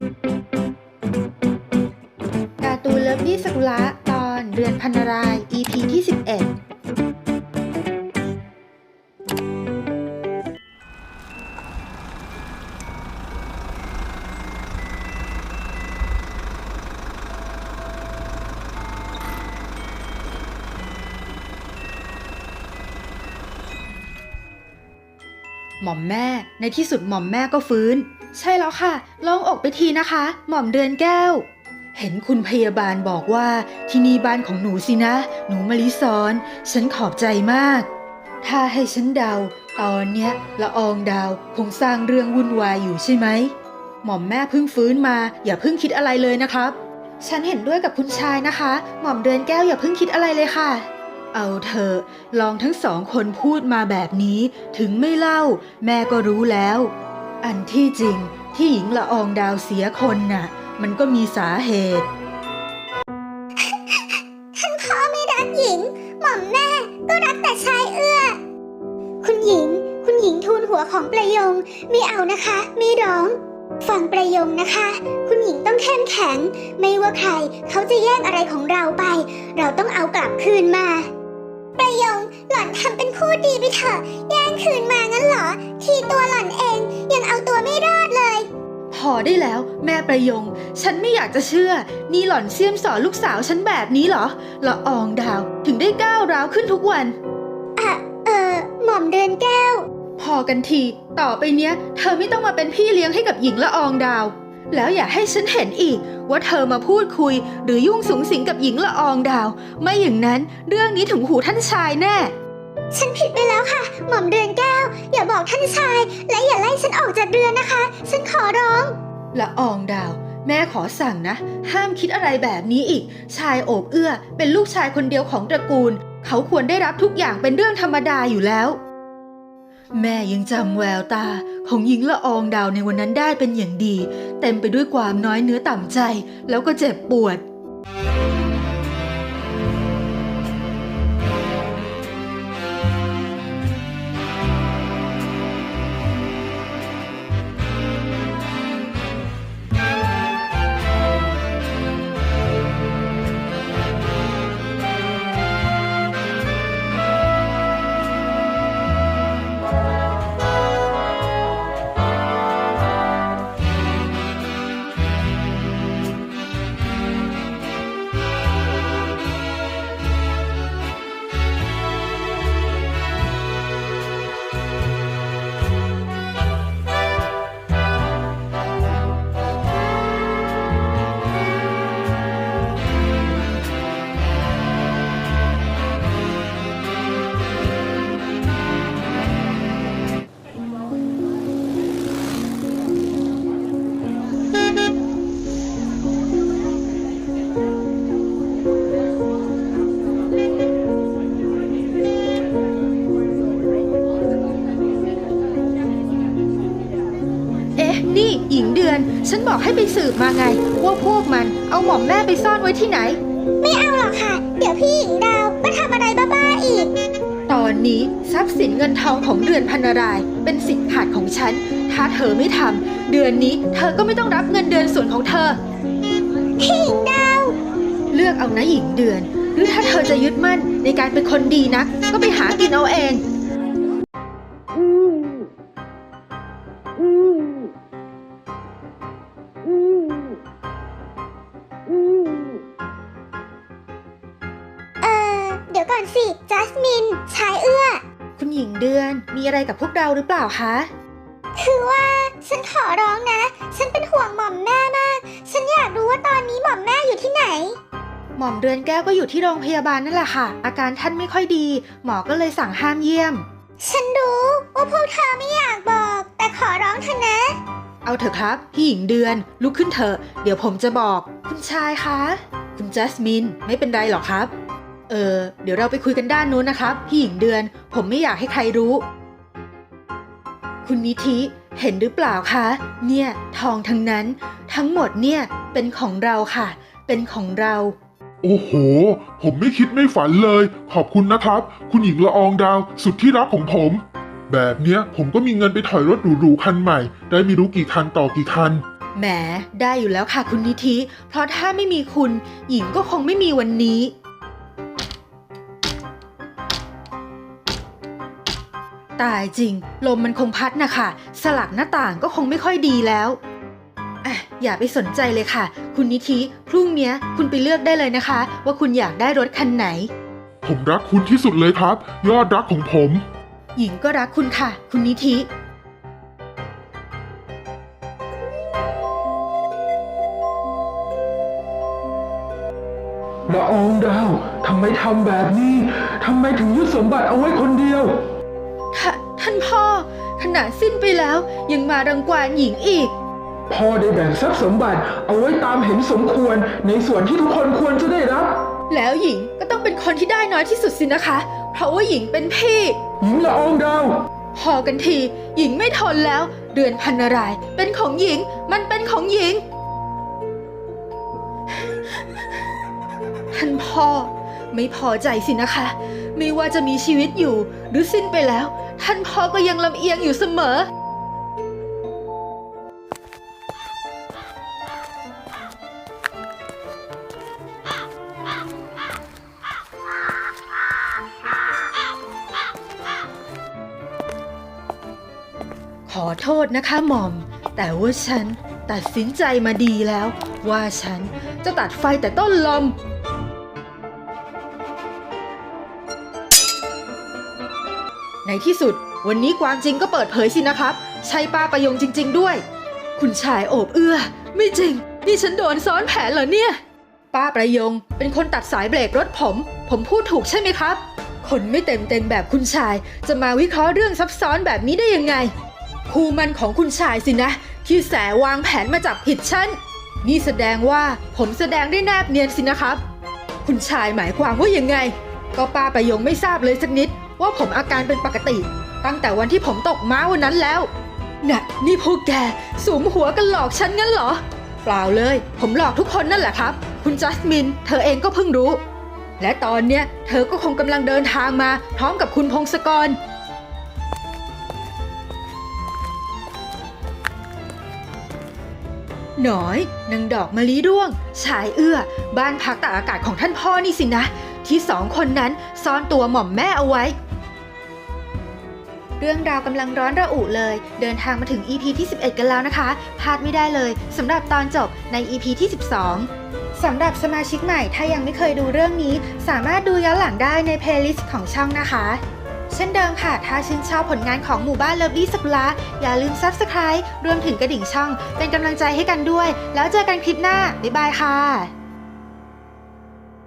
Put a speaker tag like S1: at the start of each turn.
S1: การ์ตูนเลิฟลี่สกุละตอนเรือนพันนาราย EP ที่ 11 หม่อมแม่ในที่สุดหม่อมแม่ก็ฟื้น ใช่แล้วค่ะลองออกไปทีนะคะ หม่อมเดือนแก้ว เห็นคุณพยาบาลบอกว่าที่นี่บ้านของหนูสินะ หนูมะลิซอน ฉันขอบใจมาก ถ้าให้ฉันเดา ตอนเนี้ยละอองดาวคงสร้างเรื่องวุ่นวายอยู่ใช่ไหม หม่อมแม่เพิ่งฟื้นมา อย่าเพิ่งคิดอะไรเลยนะครับ ฉันเห็นด้วยกับคุณชายนะคะ หม่อมเดือนแก้วอย่าเพิ่งคิดอะไรเลยค่ะเอาเถอะลองทั้งสองคนพูดมาแบบนี้ ถึงไม่เล่า แม่ก็รู้แล้ว อันที่จริงที่หญิงละอองดาวเสียคนน่ะ มันก็มีสาเหตุ
S2: ท่านพ่อไม่รักหญิง หม่อมแม่ก็รักแต่ชายเอื้อ คุณหญิง คุณหญิงทูลหัวของประยงไม่เอานะคะ ไม่ร้อง ฟังประยงนะคะ คุณหญิงต้องเข้มแข็ง ไม่ว่าใครเขาจะแย่งอะไรของเราไป เราต้องเอากลับคืนมา ประยง หล่อนทำเป็นพูดดีไปเถอะแย่งคืนมางั้นเหรอ ทีตัวหล่อนเองยังเอาตัวไม่รอดเลย
S1: พอได้แล้ว แม่ประยง ฉันไม่อยากจะเชื่อ นี่หล่อนเสียมสอนลูกสาวฉันแบบนี้เหรอละอองดาวถึงได้ก้าวร้าวขึ้นทุกวัน
S2: อะเออหม่อมเดินแก้ว
S1: พอกันที ต่อไปเนี้ย เธอไม่ต้องมาเป็นพี่เลี้ยงให้กับหญิงละอองดาว แล้วอย่าให้ฉันเห็นอีก ว่าเธอมาพูดคุย หรือยุ่งสุงสิงกับหญิงละอองดาว ไม่อย่างนั้นเรื่องนี้ถึงหูท่านชายแน่
S2: ฉันผิดไปแล้วค่ะ หม่อมเดือนแก้ว อย่าบอกท่านชาย และอย่าไล่ฉันออกจากเรือนนะคะ ฉันขอร้อง
S1: ละอองดาว แม่ขอสั่งนะ ห้ามคิดอะไรแบบนี้อีก ชายโอบเอื้อ เป็นลูกชายคนเดียวของตระกูล เขาควรได้รับทุกอย่างเป็นเรื่องธรรมดาอยู่แล้ว แม่ยังจำแววตาของหญิงละอองดาวในวันนั้นได้เป็นอย่างดี เต็มไปด้วยความน้อยเนื้อต่ำใจ แล้วก็เจ็บปวด บอกให้ไปสืบมาไง ว่าพวกมันเอาหม่อมแม่ไปซ่อนไว้ที่ไหน
S2: ไม่เอาหรอกค่ะ เดี๋ยวพี่หญิงดาวมาทำอะไรบ้าๆอีก
S1: ตอนนี้ทรัพย์สินเงินทองของเดือนพันนารายณ์เป็นสิทธิ์ขาดของฉัน ถ้าเธอไม่ทำเดือนนี้เธอก็ไม่ต้องรับเงินเดือนส่วนของเธอ
S2: พี่หญิงดาว
S1: เลือกเอานะหญิงเดือน หรือถ้าเธอจะยึดมั่นในการเป็นคนดีนะ ก็ไปหากินเอาเอง
S2: ดี๋ยวก่อนสิ จัสมิน ชายเอื้อ
S1: คุณหญิงเดือนมีอะไรกับพวกเราหรือเปล่าคะ
S2: คือว่าฉันขอร้องนะ ฉันเป็นห่วงหม่อมแม่มาก ฉันอยากรู้ว่าตอนนี้หม่อมแม่อยู่ที่ไหน
S1: หม่อมเดือนแก้วก็อยู่ที่โรงพยาบาลนั่นแหละค่ะ อาการท่านไม่ค่อยดี หมอก็เลยสั่งห้ามเยี่ยม
S2: ฉันรู้ว่าพวกเธอไม่อยากบอก แต่ขอร้องเถอะนะ
S1: เอาเถอะครับพี่หญิงเดือนลุกขึ้นเถอะเดี๋ยวผมจะบอก คุณชายคะ คุณจัสมินไม่เป็นไรหรอกครับ เออ เดี๋ยวเราไปคุยกันด้านนู้นนะครับ พี่หญิงเดือน ผมไม่อยากให้ใครรู้ คุณนิธิเห็นหรือเปล่าคะ เนี่ย ทองทั้งนั้น ทั้งหมดเนี่ย เป็นของเราค่ะ เป็นของเรา
S3: โอ้โห ผมไม่คิดไม่ฝันเลย ขอบคุณนะครับ คุณหญิงละอองดาว สุดที่รักของผม แบบเนี้ย ผมก็มีเงินไปถอยรถหรูๆคันใหม่ ได้ไม่รู้กี่คันต่อกี่คัน
S1: แหม ได้อยู่แล้วค่ะคุณนิธิ เพราะถ้าไม่มีคุณ หญิงก็คงไม่มีวันนี้ ตายจริง ลมมันคงพัดนะคะ สลักหน้าต่างก็คงไม่ค่อยดีแล้วอะอย่าไปสนใจเลยค่ะ คุณนิธิพรุ่งเนี้ยคุณไปเลือกได้เลยนะคะ ว่าคุณอยากได้รถคันไหน
S3: ผมรักคุณที่สุดเลยครับ ยอดรักของผม
S1: หญิงก็รักคุณค่ะ คุณนิธิ
S4: ละอองดาวทำไมทำแบบนี้ทำไมถึงยึดสมบัติเอาไว้คนเดียว
S1: ท่าท่านพ่อขนาดสิ้นไปแล้วยังมารังควานหญิงอีก
S4: พ่อได้แบ่งทรัพย์สมบัติเอาไว้ตามเห็นสมควรในส่วนที่ทุกคนควรจะได้รับ
S1: แล้วหญิงก็ต้องเป็นคนที่ได้น้อยที่สุดสินะคะ เพราะว่าหญิงเป็นพี่
S4: หญิงละอองดาว
S1: พอกันทีหญิงไม่ทนแล้ว เดือนพันนารายณ์เป็นของหญิง มันเป็นของหญิง ท่านพ่อไม่พอใจสินะคะ ไม่ว่าจะมีชีวิตอยู่ หรือสิ้นไปแล้ว ท่านพ่อก็ยังลำเอียงอยู่เสมอ ขอโทษนะคะหม่อม แต่ว่าฉันตัดสินใจมาดีแล้ว ว่าฉันจะตัดไฟแต่ต้นลม ในที่สุด วันนี้ความจริงก็เปิดเผยสินะครับ ใช่ป้าประยงจริง ๆ ด้วย คุณชายโอบเอื้อ ไม่จริง นี่ฉันโดนซ้อนแผนเหรอเนี่ย ป้าประยงเป็นคนตัดสายเบรกรถผม ผมพูดถูกใช่ไหมครับ คนไม่เต็มเต็มแบบคุณชาย จะมาวิเคราะห์เรื่องซับซ้อนแบบนี้ได้ยังไงคู่มันของคุณชายสินะ ที่แสวางแผนมาจับผิดฉันนี่แสดงว่าผมแสดงได้แนบเนียนสินะครับ คุณชายหมายความว่ายังไง ก็ป้าประยงไม่ทราบเลยสักนิด ว่าผมอาการเป็นปกติ ตั้งแต่วันที่ผมตกม้าวันนั้นแล้วน่ะนี่พวกแกสุมหัวกันหลอกฉันงั้นเหรอ เปล่าเลย ผมหลอกทุกคนนั่นแหละครับ คุณจัสมิน เธอเองก็เพิ่งรู้ และตอนเนี้ยเธอก็คงกำลังเดินทางมาพร้อมกับคุณพงศกรหน่อยนางดอกมะลิร่วง ชายเอื้อ บ้านพักตากอากาศของท่านพ่อนี่สินะ ที่สองคนนั้นซ่อนตัวหม่อมแม่เอาไว้ เรื่องราวกำลังร้อนระอุเลย เดินทางมาถึง EP ที่ 11 กันแล้วนะคะพลาดไม่ได้เลยสำหรับตอนจบใน EP ที่ 12 สำหรับสมาชิกใหม่ถ้ายังไม่เคยดูเรื่องนี้ สามารถดูย้อนหลังได้ในเพลย์ลิสต์ของช่องนะคะ เช่นเดิมค่ะ ถ้าชื่นชอบผลงานของหมู่บ้านเลิฟลี่สกุละอย่าลืม Subscribe รวมถึงกระดิ่งช่อง เป็นกำลังใจให้กันด้วย แล้วเจอกันคลิปหน้า บ๊ายบายค่ะ